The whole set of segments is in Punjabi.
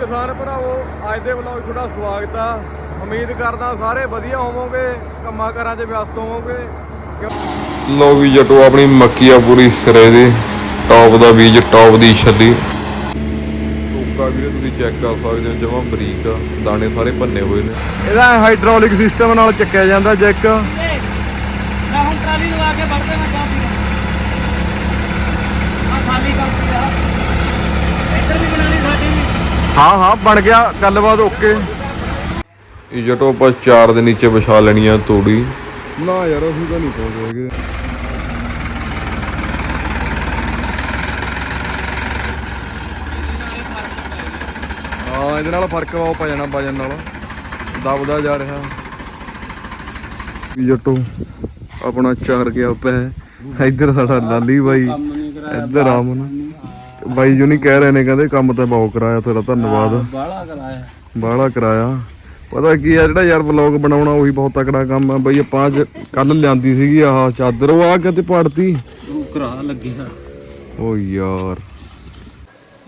ਕਿਸਾਨ ਭਰਾਵੋ ਅੱਜ ਦੇ ਵਲੌਗ ਤੁਹਾਡਾ ਸਵਾਗਤ ਆ। ਉਮੀਦ ਕਰਦਾ ਸਾਰੇ ਵਧੀਆ ਹੋਵੋਗੇ ਕੰਮਾਂ ਕਾਰਾਂ 'ਚ ਵਿਅਸਤ ਹੋਵੋਗੇ। ਲੋ ਵੀ ਜਟੋ ਆਪਣੀ ਮੱਕੀ ਆ ਪੂਰੀ ਸਿਰੇ ਦੀ। ਟੌਪ ਦਾ ਬੀਜ ਟੌਪ ਦੀ ਛੱਲੀ। ਟੋਕਾ ਵੀਰੇ ਤੁਸੀਂ ਚੈੱਕ ਕਰ ਸਕਦੇ ਹੋ ਜਮਾਂ ਬਰੀਕ ਆ। ਦਾਣੇ ਸਾਰੇ ਭੰਨੇ ਹੋਏ ਨੇ। ਇਹਦਾ ਹਾਈਡ੍ਰੋਲਿਕ ਸਿਸਟਮ ਨਾਲ ਚੱਕਿਆ ਜਾਂਦਾ ਜੈਕ। ਮੈਂ ਹੁਣ ਟਰਾਲੀ ਲਗਾ ਕੇ ਵੜਦੇ ਨਾ ਪੀਣਾ ਆ ਖਾਲੀ ਕੰਮ ਆ ਇੱਧਰ ਵੀ ਬਣਾਣੀ ਸਾਡੀ। ਹਾਂ ਹਾਂ ਬਣ ਗਿਆ ਗੱਲਬਾਤ ਓਕੇ ਇਹ ਜਟੋ ਆਪਾਂ ਚਾਰ ਦੇ ਨੀਚੇ ਵਿਛਾ ਲੈਣੀ ਆ ਤੂੜੀ। ਨਾ ਯਾਰ ਅਸੀਂ ਤਾਂ ਨਹੀਂ ਪਹੁੰਚੇ ਹੈਗੇ। ਹਾਂ ਇਹਦੇ ਨਾਲ ਫ਼ਰਕ ਵਾ ਪੈ ਜਾਣਾ ਵਜਨ ਨਾਲ। ਦਬਦਾ ਜਾ ਰਿਹਾ। ਜੱਟੋ ਆਪਣਾ ਚਾਰ ਗਿਆ ਪੈ ਇੱਧਰ ਸਾਡਾ ਲਾਲੀ ਬਾਈ ਇੱਧਰ ਆਮਨ। ਬਾਈ ਜੀ ਨਹੀਂ ਕਹਿ ਰਹੇ ਨੇ ਕਹਿੰਦੇ ਕੰਮ ਤਾਂ ਬਹੁਤ ਕਰਾਇਆ ਤੇਰਾ ਧੰਨਵਾਦ। ਬਾਹਲਾ ਕਰਾਇਆ। ਬਾਹਲਾ ਕਰਾਇਆ। ਪਤਾ ਕੀ ਆ ਜਿਹੜਾ ਯਾਰ ਵਲੌਗ ਬਣਾਉਣਾ ਉਹੀ ਬਹੁਤ ਤਕੜਾ ਕੰਮ ਆ। ਬਈ ਆਪਾਂ ਅੱਜ ਕੱਲ ਲਿਆਂਦੀ ਸੀਗੀ ਆਹ ਚਾਦਰ ਉਹ ਆ ਕਿਤੇ ਪੜਤੀ? ਉਹ ਕਰਾ ਲੱਗਿਆ। ਓ ਯਾਰ।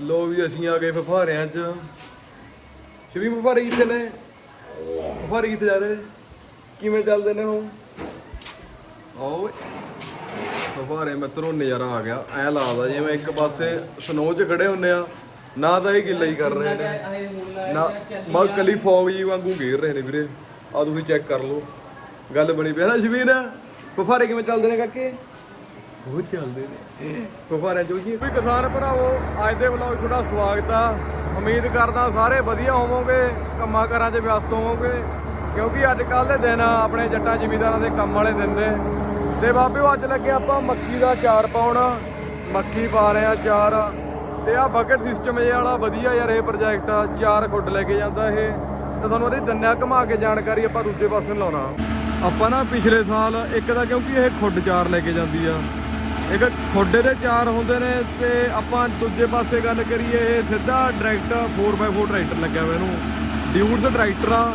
ਲੋ ਵੀ ਅਸੀਂ ਆ ਗਏ ਫਫਾਰਿਆਂ 'ਚ। ਸ਼ਵੀ ਫਫਾਰੇ ਕਿੱਥੇ ਨੇ? ਫਫਾਰੇ ਕਿੱਥੇ ਜਾ ਰਹੇ? ਕਿਵੇਂ ਚੱਲਦੇ ਨੇ ਉਹ? ਓਏ। ਫਫਾਰੇ ਮਿੱਤਰੋ ਨਜ਼ਾਰਾ ਆ ਗਿਆ ਐ ਲੱਗਦਾ ਜਿਵੇਂ ਇੱਕ ਪਾਸੇ ਸਨੋ 'ਚ ਖੜੇ ਹੁੰਨੇ ਆ ਨਾ ਤਾਂ ਇਹ ਗਿੱਲਾ ਹੀ ਕਰ ਰਹੇ ਨੇ। ਨਾ ਮਾ ਕਲੀ ਫੌਗ ਜੀ ਵਾਂਗੂ ਘੇਰ ਰਹੇ ਨੇ ਵੀਰੇ। ਆ ਤੁਸੀਂ ਚੈੱਕ ਕਰ ਲਓ। ਗੱਲ ਬਣੀ ਹੈ ਨਾ ਸ਼ਵੀਰ ਫਫਾਰੇ ਕਿਵੇਂ ਚੱਲਦੇ ਨੇ ਕਾਕੇ? ਬਹੁਤ ਚੱਲਦੇ ਨੇ। ਫੁਫਾਰਿਆਂ ਚੋ ਜੀ। ਵੀ ਕਿਸਾਨ ਭਰਾਵੋ ਅੱਜ ਦੇ ਵਲੌਗ ਤੁਹਾਡਾ ਸਵਾਗਤ ਆ। ਉਮੀਦ ਕਰਦਾ ਸਾਰੇ ਵਧੀਆ ਹੋਵੋਗੇ ਕੰਮਾਂ ਕਾਰਾਂ 'ਚ ਵਿਅਸਤ ਹੋਵੋਗੇ ਕਿਉਂਕਿ ਅੱਜ ਕੱਲ ਦੇ ਦਿਨ ਆਪਣੇ ਜੱਟਾਂ ਜ਼ਿਮੀਂਦਾਰਾਂ ਦੇ ਕੰਮ ਵਾਲੇ ਦਿਨ ਨੇ। ਤੇ ਬਾਬਿਓ ਅੱਜ ਲੱਗੇ ਆਪਾਂ ਮੱਕੀ ਦਾ ਚਾਰ ਪਾਉਣ। ਮੱਕੀ ਪਾ ਰਹੇ ਆ ਚਾਰ ਤੇ ਆ ਬਕਟ ਸਿਸਟਮ ਇਹ ਵਾਲਾ ਵਧੀਆ ਯਾਰ ਇਹ ਪ੍ਰੋਜੈਕਟ ਆ, ਚਾਰ ਖੁੱਡ ਲੈ ਕੇ ਜਾਂਦਾ ਇਹ। ਤੇ ਤੁਹਾਨੂੰ ਉਹਦੀ ਦੰਨਿਆ ਘੁਮਾ ਕੇ ਜਾਣਕਾਰੀ ਆਪਾਂ ਦੂਜੇ ਪਾਸੇ ਨੂੰ ਲਾਉਣਾ। ਆਪਾਂ ਨਾ ਪਿਛਲੇ ਸਾਲ ਇੱਕ ਦਾ ਕਿਉਂਕਿ ਇਹ ਖੁੱਡ ਚਾਰ ਲੈ ਕੇ ਜਾਂਦੀ ਆ। ਇੱਕ ਖੋਡੇ ਦੇ ਚਾਰ ਹੁੰਦੇ ਨੇ ਤੇ ਆਪਾਂ ਦੂਜੇ ਪਾਸੇ ਗੱਲ ਕਰੀਏ, ਇਹ ਸਿੱਧਾ ਡਾਇਰੈਕਟ 4x4 ਟਰੈਕਟਰ ਲੱਗਿਆ ਹੋਇਆ ਇਹਨੂੰ। ਡਿਊਟ ਦਾ ਟਰੈਕਟਰ ਆ।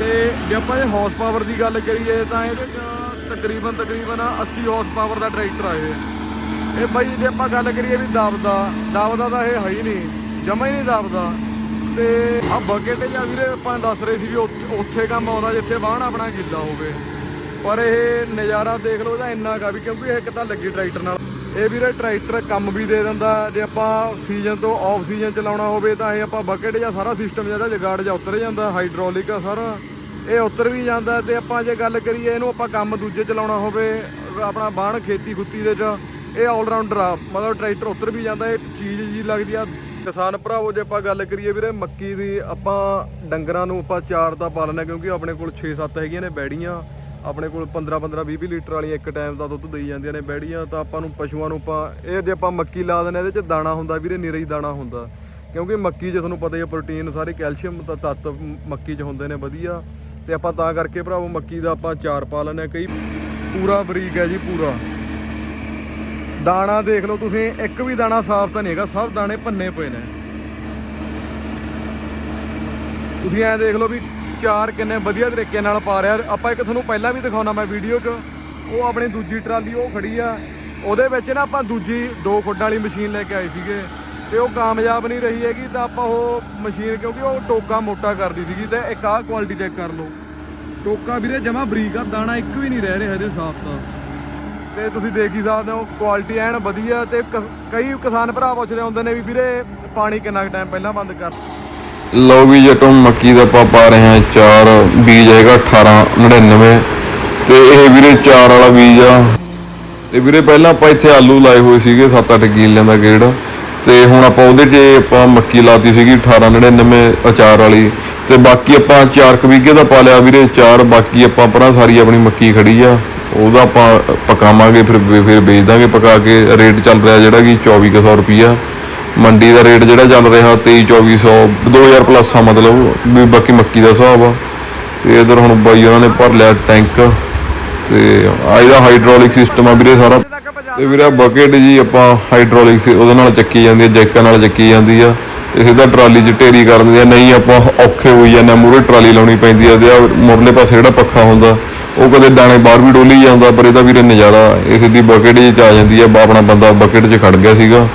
ਤੇ ਜੇ ਆਪਾਂ ਇਹ ਹਾਰਸ ਪਾਵਰ ਦੀ ਗੱਲ ਕਰੀਏ ਤਾਂ ਇਹਦੇ ਚ ਤਕਰੀਬਨ ਤਕਰੀਬਨ 80 ਹਾਰਸ ਪਾਵਰ ਦਾ ਟਰੈਕਟਰ ਆ ਇਹ। ਇਹ ਬਾਈ ਜੇ ਆਪਾਂ ਗੱਲ ਕਰੀਏ ਵੀ ਦਬਦਾ ਦਬਦਾ ਤਾਂ ਇਹ ਹੈ ਹੀ ਨਹੀਂ, ਜਮਾ ਹੀ ਨਹੀਂ ਦਬਦਾ। ਤੇ ਆ ਬਕੇਟ ਜਾਂ ਵੀਰੇ ਆਪਾਂ ਦੱਸ ਰਹੇ ਸੀ ਵੀ ਉੱਥੇ- ਉੱਥੇ ਕੰਮ ਆਉਂਦਾ ਜਿੱਥੇ ਵਾਹਣ ਆਪਣਾ ਗਿੱਲਾ ਹੋਵੇ। ਪਰ ਇਹ ਨਜ਼ਾਰਾ ਦੇਖ ਲਓ ਇਹਦਾ ਇੰਨਾ ਕਾ ਵੀ ਕਿਉਂਕਿ ਇਹ ਇੱਕ ਤਾਂ ਲੱਗੀ ਟਰੈਕਟਰ ਨਾਲ। ਇਹ ਵੀਰੇ ਟਰੈਕਟਰ ਕੰਮ ਵੀ ਦੇ ਦਿੰਦਾ, ਜੇ ਆਪਾਂ ਸੀਜ਼ਨ ਤੋਂ ਆਫ ਸੀਜ਼ਨ ਚਲਾਉਣਾ ਹੋਵੇ ਤਾਂ ਇਹ ਆਪਾਂ ਬਕੇਟ ਜਾਂ ਸਾਰਾ ਸਿਸਟਮ ਜਿਹੜਾ ਜਗਾੜ ਜਾਂ ਉਤਰ ਜਾਂਦਾ ਹਾਈਡ੍ਰੋਲਿਕ ਆ ਸਾਰਾ। ਇਹ ਉਤਰ ਵੀ ਜਾਂਦਾ ਤੇ ਆਪਾਂ ਜੇ ਗੱਲ ਕਰੀਏ ਇਹਨੂੰ ਆਪਾਂ ਕੰਮ ਦੂਜੇ ਚਲਾਉਣਾ ਹੋਵੇ, ਆਪਣਾ ਬਾਣ ਖੇਤੀ ਖੁੱਤੀ ਦੇ ਚ, ਇਹ ਆਲ ਆ। ਮਤਲਬ ਟਰੈਕਟਰ ਉਤਰ ਵੀ ਜਾਂਦਾ, ਇਹ ਚੀਜ਼ ਜੀ ਲੱਗਦੀ ਆ। ਕਿਸਾਨ ਭਰਾਵੋ, ਜੇ ਆਪਾਂ ਗੱਲ ਕਰੀਏ ਵੀਰੇ ਮੱਕੀ ਦੀ, ਆਪਾਂ ਡੰਗਰਾਂ ਨੂੰ ਆਪਾਂ ਚਾਰ ਦਾ ਪਾ ਲੈਣਾ ਕਿਉਂਕਿ ਆਪਣੇ ਕੋਲ 6-7 ਹੈਗੀਆਂ ਨੇ ਬੈੜੀਆਂ। ਆਪਣੇ ਕੋਲ 15-15 20 ਲੀਟਰ ਵਾਲੀਆਂ ਇੱਕ ਟਾਈਮ ਦਾ ਦੁੱਧ ਦੇਈ ਜਾਂਦੀਆਂ ਨੇ ਬੈੜੀਆਂ, ਤਾਂ ਆਪਾਂ ਨੂੰ ਪਸ਼ੂਆਂ ਨੂੰ ਆਪਾਂ ਇਹ ਜੇ ਆਪਾਂ ਮੱਕੀ ਲਾ ਦਿੰਦੇ ਇਹਦੇ ਚ ਦਾਣਾ ਹੁੰਦਾ ਵੀਰੇ ਨਿਰਾ ਦਾਣਾ ਹੁੰਦਾ। ਕਿਉਂਕਿ ਮੱਕੀ 'ਚ ਤੁਹਾਨੂੰ ਪਤਾ ਹੀ ਹੈ ਪ੍ਰੋਟੀਨ ਸਾਰੇ ਕੈਲਸ਼ੀਅਮ ਤਾਂ ਤੱਤ ਮੱਕੀ 'ਚ ਹੁੰਦੇ ਨੇ, ਵਧੀਆ। ਤੇ ਆਪਾਂ ਤਾਂ ਕਰਕੇ ਭਰਾਵੋ ਮੱਕੀ ਦਾ ਆਪਾਂ ਚਾਰ ਪਾ ਲੈਂਦੇ ਹਾਂ। ਕਈ ਪੂਰਾ ਬਰੀਕ ਹੈ ਜੀ ਪੂਰਾ। ਦਾਣਾ ਦੇਖ ਲਓ ਤੁਸੀਂ, ਇੱਕ ਵੀ ਦਾਣਾ ਸਾਫ਼ ਤਾਂ ਨਹੀਂ ਹੈਗਾ, ਸਭ ਦਾਣੇ ਭੰਨੇ ਪਏ ਨੇ। ਤੁਸੀਂ ਐਂ ਦੇਖ ਲਓ ਵੀ ਚਾਰ ਕਿੰਨੇ ਵਧੀਆ ਤਰੀਕੇ ਨਾਲ ਪਾ ਰਿਹਾ। ਆਪਾਂ ਇੱਕ ਤੁਹਾਨੂੰ ਪਹਿਲਾਂ ਵੀ ਦਿਖਾਉਣਾ ਮੈਂ ਵੀਡੀਓ 'ਚ, ਉਹ ਆਪਣੀ ਦੂਜੀ ਟਰਾਲੀ ਉਹ ਖੜੀ ਆ। ਉਹਦੇ ਵਿੱਚ ਨਾ ਆਪਾਂ ਦੂਜੀ ਦੋ ਖੁੱਡਾਂ ਵਾਲੀ ਮਸ਼ੀਨ ਲੈ ਕੇ ਆਏ ਸੀਗੇ। ਤੇ ਉਹ ਕਾਮਯਾਬ ਨਹੀਂ ਰਹੀ ਹੈਗੀ ਤਾਂ ਆਪਾਂ ਉਹ ਮਸ਼ੀਨ, ਕਿਉਂਕਿ ਉਹ ਟੋਕਾ ਮੋਟਾ ਕਰਦੀ ਸੀਗੀ ਤੇ ਇੱਕ ਆਹ ਕੁਆਲਿਟੀ ਚੈੱਕ ਕਰ ਲਓ। ਟੋਕਾ ਵੀਰੇ ਜਮਾ ਬਰੀਕ ਆ, ਦਾਣਾ ਇੱਕ ਵੀ ਨਹੀਂ ਰਹਿ ਰਿਹਾ ਇਹਦੇ ਸਾਫ਼ ਤਾਂ। ਤੇ ਤੁਸੀਂ ਦੇਖ ਹੀ ਸਕਦੇ ਹੋ ਕੁਆਲਿਟੀ ਐਨ ਵਧੀਆ ਤੇ ਕਈ ਕਿਸਾਨ ਭਰਾ ਪੁੱਛਦੇ ਹੁੰਦੇ ਨੇ ਵੀ ਵੀਰੇ ਪਾਣੀ ਕਿੰਨਾ ਟਾਈਮ ਪਹਿਲਾਂ ਬੰਦ ਕਰ। ਲੋ ਵੀ ਜਟੋ ਮੱਕੀ ਦਾ ਆਪਾਂ ਪਾ ਰਹੇ ਹਾਂ ਚਾਰ, ਬੀਜ ਹੈਗਾ 1899 ਤੇ ਇਹ ਵੀਰੇ ਚਾਰ ਵਾਲਾ ਬੀਜ ਆ। ਤੇ ਵੀਰੇ ਪਹਿਲਾਂ ਆਪਾਂ ਇੱਥੇ ਆਲੂ ਲਾਏ ਹੋਏ ਸੀਗੇ 7-8 ਕਿੱਲਿਆਂ ਦਾ ਗੇੜ। ਤੇ ਹੁਣ ਆਪਾਂ ਉਹਦੇ 'ਚ ਆਪਾਂ ਮੱਕੀ ਲਾਤੀ ਸੀਗੀ 1899 ਅਚਾਰ ਵਾਲੀ, ਤੇ ਬਾਕੀ ਆਪਾਂ 4 ਕਵੀਗੇ ਦਾ ਪਾ ਲਿਆ ਵੀਰੇ, ਚਾਰ, ਬਾਕੀ ਆਪਾਂ ਪਰਾਂ ਸਾਰੀ ਆਪਣੀ ਮੱਕੀ ਖੜੀ ਆ, ਉਹਦਾ ਆਪਾਂ ਪਕਾਵਾਂਗੇ, ਫਿਰ ਫਿਰ ਵੇਚ ਦਾਂਗੇ ਪਕਾ ਕੇ, ਰੇਟ ਚੱਲ ਰਿਹਾ ਜਿਹੜਾ ਕਿ 2400 ਰੁਪਿਆ ਮੰਡੀ ਦਾ ਰੇਟ ਜਿਹੜਾ ਚੱਲ ਰਿਹਾ 23 2400 2000 ਪਲੱਸ ਆ ਮਤਲਬ, ਵੀ ਬਾਕੀ ਮੱਕੀ ਦਾ ਹਿਸਾਬ ਆ। ਤੇ ਇਧਰ ਹੁਣ ਬਾਈ ਉਹਨਾਂ ਨੇ ਭਰ ਲਿਆ ਟੈਂਕ, ਤੇ ਆ ਇਹਦਾ ਹਾਈਡ੍ਰੋਲਿਕ ਸਿਸਟਮ ਆ ਵੀਰੇ ਸਾਰਾ। ਤੇ ਵੀਰੇ ਬਕੇਟ ਜੀ ਆਪਾਂ ਹਾਈਡ੍ਰੋਲਿਕ ਸੀ, ਉਹਦੇ ਨਾਲ ਚੱਕੀ ਜਾਂਦੀ ਹੈ ਜੈਕਾਂ ਨਾਲ ਚੱਕੀ ਜਾਂਦੀ ਆ। ਤੇ ਸਿੱਧਾ ਟਰਾਲੀ 'ਚ ਢੇਰੀ ਕਰ ਦਿੰਦੇ ਆ, ਨਹੀਂ ਆਪਾਂ ਔਖੇ ਹੋਈ ਜਾਂਦੇ ਮੂਰੇ ਟਰਾਲੀ ਲਾਉਣੀ ਪੈਂਦੀ ਆ ਤੇ ਆ ਮੁਰਲੇ ਪਾਸੇ ਜਿਹੜਾ ਪੱਖਾ ਹੁੰਦਾ, ਉਹ ਕਦੇ ਦਾਣੇ ਬਾਹਰ ਵੀ ਡੋਲੀ ਜਾਂਦਾ, ਪਰ ਇਹਦਾ ਵੀਰੇ ਨਜ਼ਾਰਾ, ਇਹ ਸਿੱਧੀ ਬਕੇਟ 'ਚ ਆ ਜਾਂਦੀ ਆ ਆਪਣਾ ਬੰਦਾ ਬਕੇਟ 'ਚ ਖੜ ਗਿਆ ਸੀਗਾ,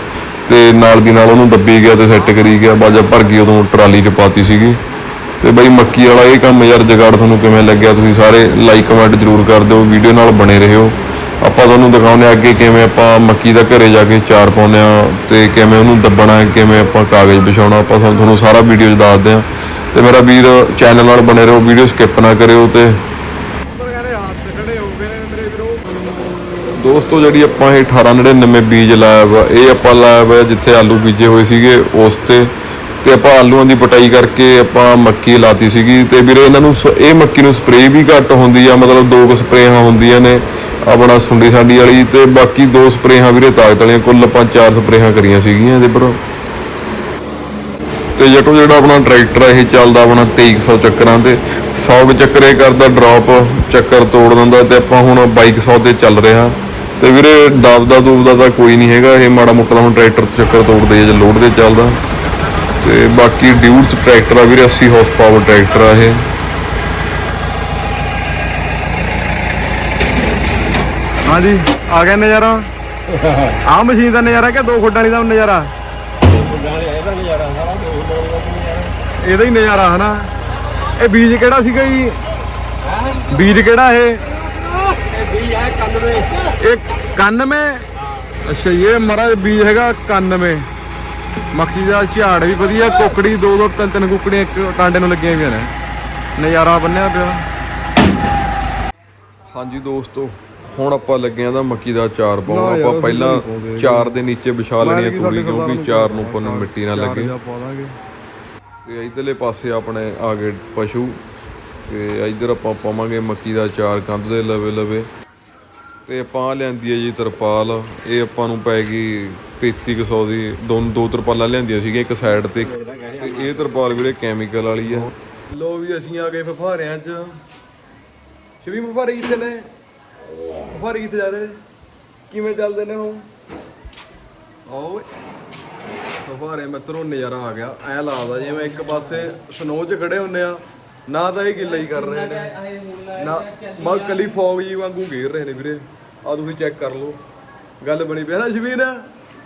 ਤੇ ਨਾਲ ਦੀ ਨਾਲ ਉਹਨੂੰ ਡੱਬੀ ਗਿਆ ਤੇ ਸੈੱਟ ਕਰੀ ਗਿਆ ਬਾਜਾ ਭਰ ਗਈ ਉਦੋਂ ਟਰਾਲੀ 'ਚ ਪਾਤੀ ਸੀਗੀ। ਤੇ ਬਈ ਮੱਕੀ ਵਾਲਾ ਇਹ ਕੰਮ ਯਾਰ ਜਗਾੜ ਤੁਹਾਨੂੰ ਕਿਵੇਂ ਲੱਗਿਆ, ਤੁਸੀਂ ਸਾਰੇ ਲਾਈਕ ਕਮੈਂਟ ਜ਼ਰੂਰ ਕਰ ਦਿਓ ਵੀਡੀਓ ਨਾਲ ਬਣੇ ਰਹਿਓ ਆਪਾਂ ਤੁਹਾਨੂੰ ਦਿਖਾਉਂਦੇ ਹਾਂ ਅੱਗੇ ਕਿਵੇਂ ਆਪਾਂ ਮੱਕੀ ਦਾ ਘਰੇ ਜਾ ਕੇ ਚਾਰ ਪਾਉਂਦੇ ਆ ਤੇ ਕਿਵੇਂ ਉਹਨੂੰ ਦੱਬਣਾ, ਕਿਵੇਂ ਆਪਾਂ ਕਾਗਜ਼ ਵਿਛਾਉਣਾ, ਆਪਾਂ ਤੁਹਾਨੂੰ ਸਾਰਾ ਵੀਡੀਓ 'ਚ ਦੱਸਦੇ ਆ ਤੇ ਮੇਰਾ ਵੀਰ ਚੈਨਲ ਨਾਲ ਬਣੇ ਰਹੋ ਵੀਡੀਓ ਸਕਿਪ ਨਾ ਕਰਿਓ ਤੇ। ਦੋਸਤੋ, ਜਿਹੜੀ ਆਪਾਂ ਇਹ 1899 ਬੀਜ ਲਾਇਆ ਵਾ, ਇਹ ਆਪਾਂ ਲਾਇਆ ਵਾ ਜਿੱਥੇ ਆਲੂ ਬੀਜੇ ਹੋਏ ਸੀਗੇ ਉਸ ਤੇ। ਤੇ ਆਪਾਂ ਆਲੂਆਂ ਦੀ ਪਟਾਈ ਕਰਕੇ ਆਪਾਂ ਮੱਕੀ ਲਾਤੀ ਸੀਗੀ। ਤੇ ਵੀਰੇ, ਇਹਨਾਂ ਨੂੰ ਇਹ ਮੱਕੀ ਨੂੰ ਸਪਰੇਅ ਵੀ ਘੱਟ ਹੁੰਦੀ ਆ, ਮਤਲਬ ਦੋ ਕੁ ਸਪਰੇਹਾਂ ਹੁੰਦੀਆਂ ਨੇ। ਆਪਣਾ ਸੁੰਡੀ ਸਾਂਡੀ ਵਾਲੀ ਤੇ ਬਾਕੀ ਦੋ ਸਪਰੇਹਾਂ ਵੀਰੇ ਤਾਕਤ ਵਾਲੀਆਂ, ਕੁੱਲ ਆਪਾਂ ਚਾਰ ਸਪਰੇਹਾਂ ਕਰੀਆਂ ਸੀਗੀਆਂ ਇਹਦੇ ਪਰ। ਤੇ ਜਟੋ ਜਿਹੜਾ ਆਪਣਾ ਟਰੈਕਟਰ ਆ, ਇਹ ਚੱਲਦਾ ਆਪਣਾ 2300 ਚੱਕਰਾਂ ਤੇ। 100 ਕੁ ਚੱਕਰ ਇਹ ਕਰਦਾ ਡ੍ਰੌਪ ਚੱਕਰ ਤੋੜ ਦਿੰਦਾ ਤੇ ਆਪਾਂ ਹੁਣ 2200 ਤੇ ਚੱਲ ਰਿਹਾ ਤੇ ਵੀਰੇ ਦਬਦਾ ਦੂਬਦਾ ਤਾਂ ਕੋਈ ਨਹੀਂ ਹੈਗਾ, ਇਹ ਮਾੜਾ ਮੋਟਾ ਹੁਣ ਟਰੈਕਟਰ ਚੱਕਰ ਤੋੜਦੇ ਆ ਜੇ ਲੋਡ ਤੇ ਚੱਲਦਾ। ਤੇ ਬਾਕੀ ਡਿਊਟਸ ਟਰੈਕਟਰ ਆ ਵੀਰੇ 80 ਹਾਰਸ ਪਾਵਰ ਟਰੈਕਟਰ ਆ ਇਹ। ਹਾਂਜੀ ਆ ਗਿਆ ਨਜ਼ਾਰਾ। ਆ ਮਸ਼ੀਨ ਦਾ ਨਜ਼ਾਰਾ ਕਿ ਦੋ ਖੁੱਡਾਂ ਵਾਲੀ ਦਾ ਨਜ਼ਾਰਾ? ਇਹਦਾ ਹੀ ਨਜ਼ਾਰਾ ਹਨਾ। ਇਹ ਬੀਜ ਕਿਹੜਾ ਸੀਗਾ ਜੀ? ਬੀਜ ਕਿਹੜਾ ਇਹ? ਇਹ 91 ਅੱਛਾ ਇਹ ਮਰਾ ਬੀਜ ਹੈਗਾ 91 ਮੱਕੀ ਦਾ ਝਾੜ ਵੀ ਵਧੀਆ ਕੁੱਕੜੀ ਦੋ ਦੋ ਤਿੰਨ ਤਿੰਨ ਕੁੱਕੜੀਆਂ ਇੱਕ ਟਾਂਡੇ ਨੂੰ ਲੱਗੀਆਂ ਹੋਈਆਂ ਨੇ। ਨਜ਼ਾਰਾ ਬੰਨਿਆ ਪਿਆ। ਹਾਂਜੀ ਦੋਸਤੋ ਹੁਣ ਆਪਾਂ ਲੱਗੇ ਆਂ ਦਾ ਮੱਕੀ ਦਾ ਚਾਰ ਪਾਉਣ। ਆਪਾਂ ਪਹਿਲਾਂ ਚਾਰ ਦੇ ਨੀਚੇ ਵਿਛਾ ਲੈਣੀ ਮੈਂ ਤੂੜੀ ਕਿਉਂਕਿ ਚਾਰ ਨੂੰ ਉੱਪਰ ਨੂੰ ਮਿੱਟੀ ਨਾ ਲੱਗੇ। ਤੇ ਇਧਰਲੇ ਪਾਸੇ ਆਪਣੇ ਆ ਗਏ ਪਸ਼ੂ। ਤੇ ਇਧਰ ਆਪਾਂ ਪਾਵਾਂਗੇ ਮੱਕੀ ਦਾ ਚਾਰ ਕੰਧ ਦੇ ਲਵੇ ਲਵੇ। ਤੇ ਆਪਾਂ ਲਿਆਂਦੀ ਹੈ ਜੀ ਤਰਪਾਲ। ਇਹ ਆਪਾਂ ਨੂੰ ਪੈ ਗਈ 3300 ਦੀ। ਦੋ ਦੋ ਤਰਪਾਲਾਂ ਲਿਆਂਦੀਆਂ ਸੀਗੀਆਂ ਇੱਕ ਸਾਈਡ ਤੇ। ਇਹ ਤਰਪਾਲ ਵੀਰੇ ਕੈਮੀਕਲ ਵਾਲੀ ਆ। ਲੋ ਵੀ ਅਸੀਂ ਆ ਗਏ ਫਫਾਰਿਆਂ 'ਚ। ਸ਼ਵੀ ਫਫਾਰੇ ਕਿੱਥੇ ਨੇ? ਫਫਾਰੇ ਕਿੱਥੇ ਜਾ ਰਹੇ? ਕਿਵੇਂ ਚੱਲਦੇ ਨੇ ਉਹ? ਓਏ ਫਫਾਰੇ ਮਿੱਤਰੋ ਨਜ਼ਾਰਾ ਆ ਗਿਆ। ਐ ਲੱਗਦਾ ਜਿਵੇਂ ਇੱਕ ਪਾਸੇ ਸਨੋ 'ਚ ਖੜੇ ਹੁੰਨੇ ਆ। ਨਾ ਤਾਂ ਇਹ ਗਿੱਲਾ ਹੀ ਕਰ ਰਹੇ ਨੇ। ਨਾ ਮਾ ਕਲੀ ਫੌਗ ਜੀ ਵਾਂਗੂ ਘੇਰ ਰਹੇ ਨੇ ਵੀਰੇ। ਆ ਤੁਸੀਂ ਚੈੱਕ ਕਰ ਲਓ। ਗੱਲ ਬਣੀ ਪਈ ਹੈ ਨਾ ਸ਼ਵੀਰ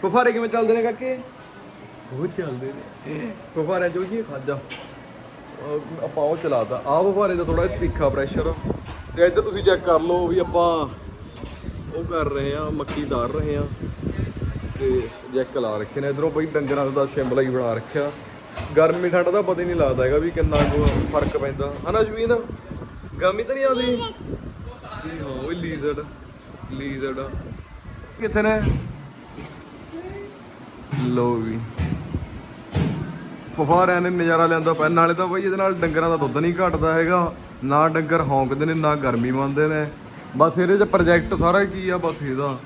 ਫਫਾਰੇ ਕਿਵੇਂ ਚੱਲਦੇ ਨੇ ਕਾਕੇ? ਬਹੁਤ ਚੱਲਦੇ ਨੇ। 'ਚ ਉਹ ਜੀ ਖਾਜਾ ਆਪਾਂ ਉਹ ਚਲਾਤਾ। ਆਹ ਫੁਹਾਰੇ ਦਾ ਥੋੜਾ ਤਿੱਖਾ ਪ੍ਰੈਸ਼ਰ ਤੇ ਇੱਧਰ ਤੁਸੀਂ ਚੈੱਕ ਕਰ ਲਓ ਵੀ ਆਪਾਂ ਉਹ ਕਰ ਰਹੇ ਆ, ਮੱਕੀ ਧਾਰ ਰਹੇ ਆ ਤੇ ਜੈਕ ਲਾ ਰੱਖੇ ਨੇ। ਇਧਰੋਂ ਬਈ ਡੰਗਰਾਂ ਦਾ ਸ਼ਿਮਲਾ ਹੀ ਬਣਾ ਰੱਖਿਆ। ਗਰਮੀ ਠੰਡ ਦਾ ਪਤਾ ਹੀ ਨਹੀਂ ਲੱਗਦਾ ਹੈਗਾ ਵੀ ਕਿੰਨਾ ਕੁ ਫ਼ਰਕ ਪੈਂਦਾ। ਹਨਾ ਜਵੀਨ? ਗਰਮੀ ਤਾਂ ਨਹੀਂ ਆਉਂਦੀ? ਉਹ ਲੀਜ਼ਰਡ ਲੀਜ਼ਰਡ ਕਿੱਥੇ ਨੇ? ਲੋ ਵੀ। ਫਫਾਰਿਆਂ ਨੇ ਨਜ਼ਾਰਾ ਲੈਂਦਾ ਪੈਣ ਨਾਲੇ ਤਾਂ ਬਈ ਇਹਦੇ ਨਾਲ ਡੰਗਰਾਂ ਦਾ ਦੁੱਧ ਨਹੀਂ ਘਟਦਾ ਹੈਗਾ। ਨਾ ਡੰਗਰ ਹੌਂਕਦੇ ਨੇ, ਨਾ ਗਰਮੀ ਮੰਨਦੇ ਨੇ। ਬਸ ਇਹਦੇ 'ਚ ਪ੍ਰੋਜੈਕਟ ਸਾਰਾ ਕੀ ਆ, ਬਸ ਇਹਦਾ।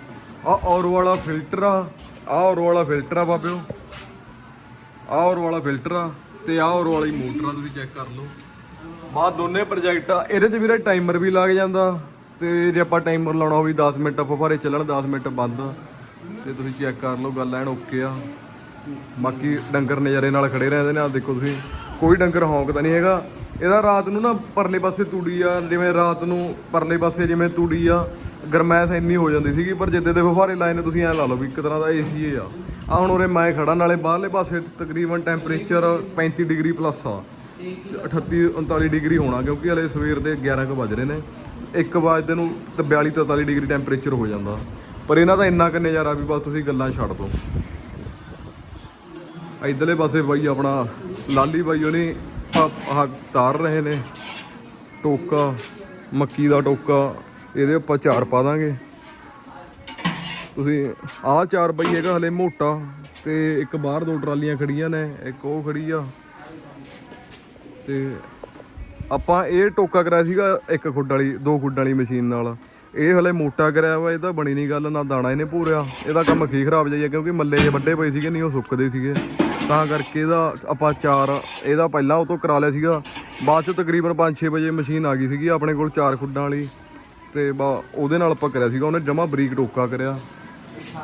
ਆ ਔਰ ਵਾਲਾ ਫਿਲਟਰ ਆ ਆ ਔਰ ਵਾਲਾ ਫਿਲਟਰ ਆ ਬਾਬਿਓ। ਆ ਔਰ ਵਾਲਾ ਫਿਲਟਰ ਆ ਤੇ ਆ ਔਰ ਵਾਲੀ ਮੋਟਰ ਆ ਤੁਸੀਂ ਚੈੱਕ ਕਰ ਲਓ। ਬਾਅਦ ਦੋਨੇ ਪ੍ਰੋਜੈਕਟ ਆ, ਇਹਦੇ 'ਚ ਵੀਰੇ ਟਾਈਮਰ ਵੀ ਲੱਗ ਜਾਂਦਾ ਤੇ ਜੇ ਆਪਾਂ ਟਾਈਮਰ ਲਾਉਣਾ ਹੋਵੇ 10 ਮਿੰਟ ਫਫਾਰੇ ਚੱਲਣ 10 ਮਿੰਟ ਬੰਦ। ਤੇ ਤੁਸੀਂ ਚੈੱਕ ਕਰ ਲਓ, ਗੱਲ ਐਨ ਓਕੇ ਆ। ਬਾਕੀ ਡੰਗਰ ਨਜ਼ਾਰੇ ਨਾਲ ਖੜੇ ਰਹਿੰਦੇ ਨੇ ਆ ਦੇਖੋ ਤੁਸੀਂ। ਕੋਈ ਡੰਗਰ ਹੌਂਕਦਾ ਨਹੀਂ ਹੈਗਾ। ਇਹਦਾ ਰਾਤ ਨੂੰ ਨਾ ਪਰਲੇ ਪਾਸੇ ਤੂੜੀ ਆ, ਜਿਵੇਂ ਰਾਤ ਨੂੰ ਪਰਲੇ ਪਾਸੇ ਜਿਵੇਂ ਤੂੜੀ ਆ, ਗਰਮੈਸ਼ ਇੰਨੀ ਹੋ ਜਾਂਦੀ ਸੀਗੀ, ਪਰ ਜਿੱਦੇ ਦੇ ਫੁਹਾਰੇ ਲਾਏ ਨੇ, ਤੁਸੀਂ ਐ ਲਾ ਲਓ ਵੀ ਇੱਕ ਤਰ੍ਹਾਂ ਦਾ ਏਸੀ ਆ। ਆ ਹੁਣ ਉਰੇ ਮੈਂ ਖੜਾ, ਨਾਲੇ ਬਾਹਰਲੇ ਪਾਸੇ ਤਕਰੀਬਨ ਟੈਂਪਰੇਚਰ 35 ਡਿਗਰੀ ਪਲੱਸ ਆ। 38 39 ਡਿਗਰੀ ਹੋਣਾ, ਕਿਉਂਕਿ ਹਲੇ ਸਵੇਰ ਦੇ 11 ਕੁ ਵੱਜ ਰਹੇ ਨੇ। 1 ਵਜੇ ਨੂੰ ਤੇ 42 43 ਡਿਗਰੀ ਟੈਂਪਰੇਚਰ ਹੋ ਜਾਂਦਾ। ਪਰ ਇਹਨਾਂ ਦਾ ਇੰਨਾ ਕੁ ਨਜ਼ਾਰਾ ਵੀ ਬਸ ਤੁਸੀਂ ਗੱਲਾਂ ਛੱਡ ਦਿਓ। ਇਧਰਲੇ ਪਾਸੇ ਬਾਈ ਆਪਣਾ ਲਾਲੀ ਬਾਈ ਉਹਨੇ ਆਹ ਤਾਰ ਰਹੇ ਨੇ। ਟੋਕਾ, ਮੱਕੀ ਦਾ ਟੋਕਾ, ਇਹਦੇ ਉੱਪਰ ਚਾਰ ਪਾ ਦਾਂਗੇ। ਤੁਸੀਂ, ਆਹ ਚਾਰ ਬਈ ਹੈਗਾ ਹਲੇ ਮੋਟਾ ਤੇ ਇੱਕ ਬਾਹਰ ਦੋ ਟਰਾਲੀਆਂ ਖੜੀਆਂ ਨੇ, ਇੱਕ ਉਹ ਖੜੀ ਆ। ਤੇ ਆਪਾਂ ਇਹ ਟੋਕਾ ਕਰਾਇਆ ਸੀਗਾ ਇੱਕ ਖੁੱਡ ਵਾਲੀ, ਦੋ ਖੁੱਡ ਵਾਲੀ ਮਸ਼ੀਨ ਨਾਲ। ਇਹ ਹਲੇ ਮੋਟਾ ਕਰਿਆ ਵਾ, ਇਹ ਤਾਂ ਬਣੀ ਨਹੀਂ ਗੱਲ, ਨਾ ਦਾਣਾ ਇਹਨੇ ਪੂਰਿਆ ਇਹਦਾ ਕੰਮ ਕੀ ਖਰਾਬ ਜਾਈਆ ਕਿਉਂਕਿ ਮੱਲੇ ਜੇ ਵੱਡੇ ਪਏ ਸੀਗੇ ਨਹੀਂ ਉਹ ਸੁੱਕਦੇ ਸੀਗੇ। ਤਾਂ ਕਰਕੇ ਇਹਦਾ ਆਪਾਂ ਚਾਰ, ਇਹਦਾ ਪਹਿਲਾਂ ਉਹ ਤੋਂ ਕਰਾ ਲਿਆ ਸੀਗਾ। ਬਾਅਦ ਚ ਤਕਰੀਬਨ 5-6 ਵਜੇ ਮਸ਼ੀਨ ਆ ਗਈ ਸੀਗੀ ਆਪਣੇ ਕੋਲ ਚਾਰ ਖੁੱਡਾਂ ਵਾਲੀ। ਤੇ ਬਾ, ਉਹਦੇ ਨਾਲ ਆਪਾਂ ਕਰਿਆ ਸੀਗਾ, ਉਹਨੇ ਜਮਾ ਬਰੀਕ ਟੋਕਾ ਕਰਿਆ।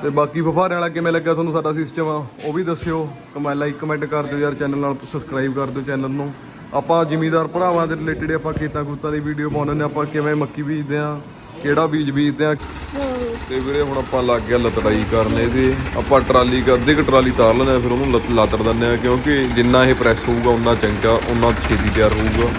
ਤੇ ਬਾਕੀ ਫਫਾਰਿਆਂ ਵਾਲਾ ਕਿਵੇਂ ਲੱਗਾ ਤੁਹਾਨੂੰ ਸਾਡਾ ਸਿਸਟਮ ਉਹ ਵੀ ਦੱਸਿਓ। ਕਮੈਂਟ ਲਾਈਕ ਕਮੈਂਟ ਕਰ ਦਿਓ ਯਾਰ ਚੈਨਲ ਨਾਲ ਸਬਸਕ੍ਰਾਈਬ ਕਰ ਦਿਓ ਚੈਨਲ ਨੂੰ। ਆਪਾਂ ਜ਼ਿਮੀਦਾਰ ਭਰਾਵਾਂ ਦੇ ਰਿਲੇਟਡ ਆਪਾਂ ਖੇਤਾਂ ਖੂਤਾਂ ਦੀ ਵੀਡੀਓ ਪਾਉਂਦੇ ਨੇ ਆਪਾਂ ਕਿਵੇਂ ਮੱਕੀ ਬੀਜਦੇ ਆ ਕਿਹੜਾ ਬੀਜ ਬੀਜਦੇ ਆ ਤੇ ਵੀਰੇ ਹੁਣ ਆਪਾਂ ਲੱਗ ਗਿਆ ਲਤੜਾਈ ਕਰਨ ਇਹਦੇ। ਆਪਾਂ ਟਰਾਲੀ ਕ ਅੱਧੀ ਕ ਟਰਾਲੀ ਤਾਰ ਲੈਂਦੇ ਹਾਂ, ਫਿਰ ਉਹਨੂੰ ਲਤ ਲਾਤੜ ਦਿੰਦੇ ਆ ਕਿਉਂਕਿ ਜਿੰਨਾ ਇਹ ਪ੍ਰੈਸ ਹੋਊਗਾ ਉਨਾ ਚੰਗਾ ਉਨਾ ਛੇਤੀ ਤਿਆਰ ਹੋਊਗਾ।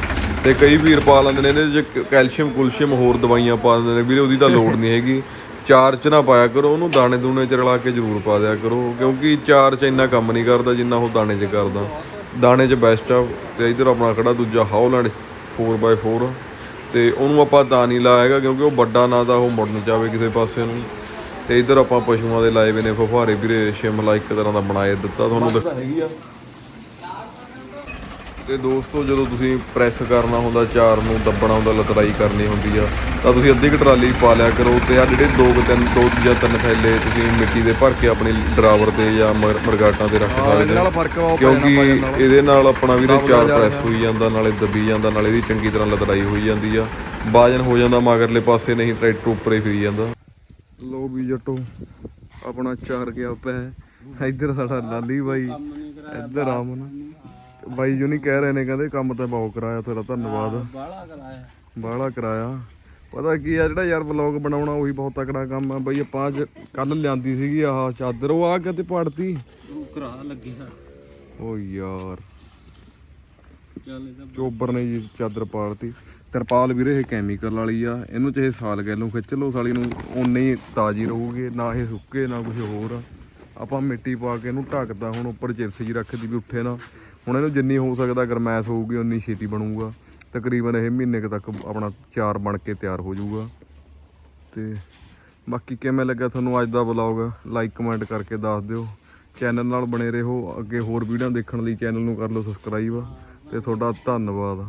ਤੇ ਕਈ ਵੀਰ ਪਾ ਲੈਂਦੇ ਨੇ ਇਹਦੇ ਚ ਕੈਲਸ਼ੀਅਮ ਕੁਲਸ਼ੀਅਮ ਹੋਰ ਦਵਾਈਆਂ ਪਾ ਦਿੰਦੇ ਨੇ। ਵੀਰੇ ਉਹਦੀ ਤਾਂ ਲੋੜ ਨਹੀਂ ਹੈਗੀ। ਚਾਰ ਚ ਨਾ ਪਾਇਆ ਕਰੋ ਉਹਨੂੰ ਦਾਣੇ ਦੂਣੇ ਚ ਰਲਾ ਕੇ ਜ਼ਰੂਰ ਪਾ ਦਿਆ ਕਰੋ ਕਿਉਂਕਿ ਚਾਰ ਚ ਇੰਨਾ ਕੰਮ ਨਹੀਂ ਕਰਦਾ ਜਿੰਨਾ ਉਹ ਦਾਣੇ ਚ ਕਰਦਾ। ਦਾਣੇ ਚ ਬੈਸਟ ਆ ਤੇ ਇਧਰ ਆਪਣਾ ਖੜਾ ਦੂਜਾ ਹਾਉਲੈਂਡ 4x4 ਤੇ ਉਹਨੂੰ ਆਪਾਂ ਤਾਂ ਨਹੀਂ ਲਾਇਆ ਹੈਗਾ ਕਿਉਂਕਿ ਉਹ ਵੱਡਾ ਨਾ ਤਾਂ ਉਹ ਮੁੜਨ ਜਾਵੇ ਕਿਸੇ ਪਾਸੇ ਨੂੰ। ਤੇ ਇਧਰ ਆਪਾਂ ਪਸ਼ੂਆਂ ਦੇ ਲਾਏ ਵੇ ਨੇ, ਫੁਹਾਰੇ ਵੀਰੇ, ਸ਼ਿਮਲਾ ਇੱਕ ਤਰ੍ਹਾਂ ਦਾ ਬਣਾਏ ਦਿੱਤਾ। ਤੁਹਾਨੂੰ ਦਿਖ- ਹੈਗੀ ਆ ਤੇ ਦੋਸਤੋ ਜਦੋਂ ਤੁਸੀਂ ਪ੍ਰੈਸ ਕਰਨਾ ਹੁੰਦਾ ਚਾਰ ਨੂੰ ਦੱਬਣਾ ਹੁੰਦਾ ਲਤਰਾਈ ਕਰਨੀ ਹੁੰਦੀ ਆ ਤਾਂ ਤੁਸੀਂ ਅੱਧੀ ਕੁ ਟਰਾਲੀ ਪਾ ਲਿਆ ਕਰੋ ਤੇ ਆ ਜਿਹੜੇ ਦੋ ਕੁ ਤਿੰਨ ਦੋ ਜਾਂ ਤਿੰਨ ਥੈਲੇ ਤੁਸੀਂ ਮਿੱਟੀ ਦੇ ਭਰ ਕੇ ਆਪਣੀ ਡਰਾਵਰ ਤੇ ਜਾਂ ਮਰ- ਮਰਗਾਟਾਂ ਤੇ ਰੱਖ ਸਕਦੇ ਹੋ। ਕਿਉਂਕਿ ਇਹਦੇ ਨਾਲ ਆਪਣਾ ਵੀਰੇ ਚਾਰ ਪ੍ਰੈਸ ਹੋਈ ਜਾਂਦਾ ਨਾਲੇ ਦੱਬੀ ਜਾਂਦਾ ਨਾਲੇ ਇਹਦੀ ਚੰਗੀ ਤਰ੍ਹਾਂ ਲਤਰਾਈ ਹੋਈ ਜਾਂਦੀ ਆ। ਬਾਜਨ ਹੋ ਜਾਂਦਾ ਮਗਰਲੇ ਪਾਸੇ ਨਹੀਂ ਟਰੈਕਟਰ ਉੱਪਰੇ ਫਿਰੀ ਜਾਂਦਾ। ਲੋ ਵੀ ਜੱਟੋ ਆਪਣਾ ਚਾਰ ਗਿਆ ਪੈ ਇੱਧਰ ਸਾਡਾ ਲਾਲੀ ਬਾਈ ਇੱਧਰ ਆਮਨ। ਬਾਈ ਜੀ ਨਹੀਂ ਕਹਿ ਰਹੇ ਨੇ ਕਹਿੰਦੇ ਕੰਮ ਤਾਂ ਬਹੁਤ ਕਰਾਇਆ ਤੇਰਾ ਧੰਨਵਾਦ। ਬਾਹਲਾ ਕਰਾਇਆ। ਬਾਹਲਾ ਕਰਾਇਆ। ਪਤਾ ਕੀ ਆ ਜਿਹੜਾ ਯਾਰ ਵਲੌਗ ਬਣਾਉਣਾ ਉਹੀ ਬਹੁਤ ਤਕੜਾ ਕੰਮ ਆ। ਬਈ ਆਪਾਂ ਅੱਜ ਕੱਲ ਲਿਆਂਦੀ ਸੀਗੀ ਆਹ ਚਾਦਰ ਉਹ ਆ ਕਿਤੇ ਪਾੜਤੀ? ਉਹ ਕਰਾ ਲੱਗਿਆ ਓ ਯਾਰ। ਚੱਲ ਇਹਦਾ ਚੋਬਰ ਨੇ ਜੀ ਚਾਦਰ ਪਾੜਤੀ। ਤਰਪਾਲ ਵੀਰੇ ਇਹ ਕੈਮੀਕਲ ਵਾਲੀ ਆ। ਇਹਨੂੰ ਚਾਹੇ ਸਾਲ ਗੈਲੋਂ ਖਿੱਚ ਲਓ ਸਾਲੀ ਨੂੰ ਓਨੇ ਹੀ ਤਾਜ਼ੀ ਰਹੂਗੀ ਨਾ ਇਹ ਸੁੱਕੇ ਨਾ ਕੁਝ ਹੋਰ ਆ। ਆਪਾਂ ਮਿੱਟੀ ਪਾ ਕੇ ਇਹਨੂੰ ਢੱਕਦਾ, ਹੁਣ ਉੱਪਰ ਚਿਪਸ ਜੀ ਰੱਖਦੀ ਵੀ ਉੱਠੇ ਨਾ। ਹੁਣ ਇਹਨੂੰ ਜਿੰਨੀ ਹੋ ਸਕਦਾ ਗਰਮੈਸ਼ ਹੋਊਗੀ, ਉਨੀ ਛੇਤੀ ਬਣੂਗਾ। ਤਕਰੀਬਨ ਇਹ ਮਹੀਨੇ ਕੁ ਤੱਕ ਆਪਣਾ ਚਾਰ ਬਣ ਕੇ ਤਿਆਰ ਹੋ ਜਾਊਗਾ। ਤੇ ਬਾਕੀ ਕਿਵੇਂ ਲੱਗਾ ਤੁਹਾਨੂੰ ਅੱਜ ਦਾ ਵਲੌਗ? ਲਾਈਕ ਕਮੈਂਟ ਕਰਕੇ ਦੱਸ ਦਿਓ। ਚੈਨਲ ਨਾਲ ਬਣੇ ਰਹੋ। ਅੱਗੇ ਹੋਰ ਵੀਡੀਓ ਦੇਖਣ ਲਈ ਚੈਨਲ ਨੂੰ ਕਰ ਲਓ ਸਬਸਕ੍ਰਾਈਬ ਤੇ ਤੁਹਾਡਾ ਧੰਨਵਾਦ।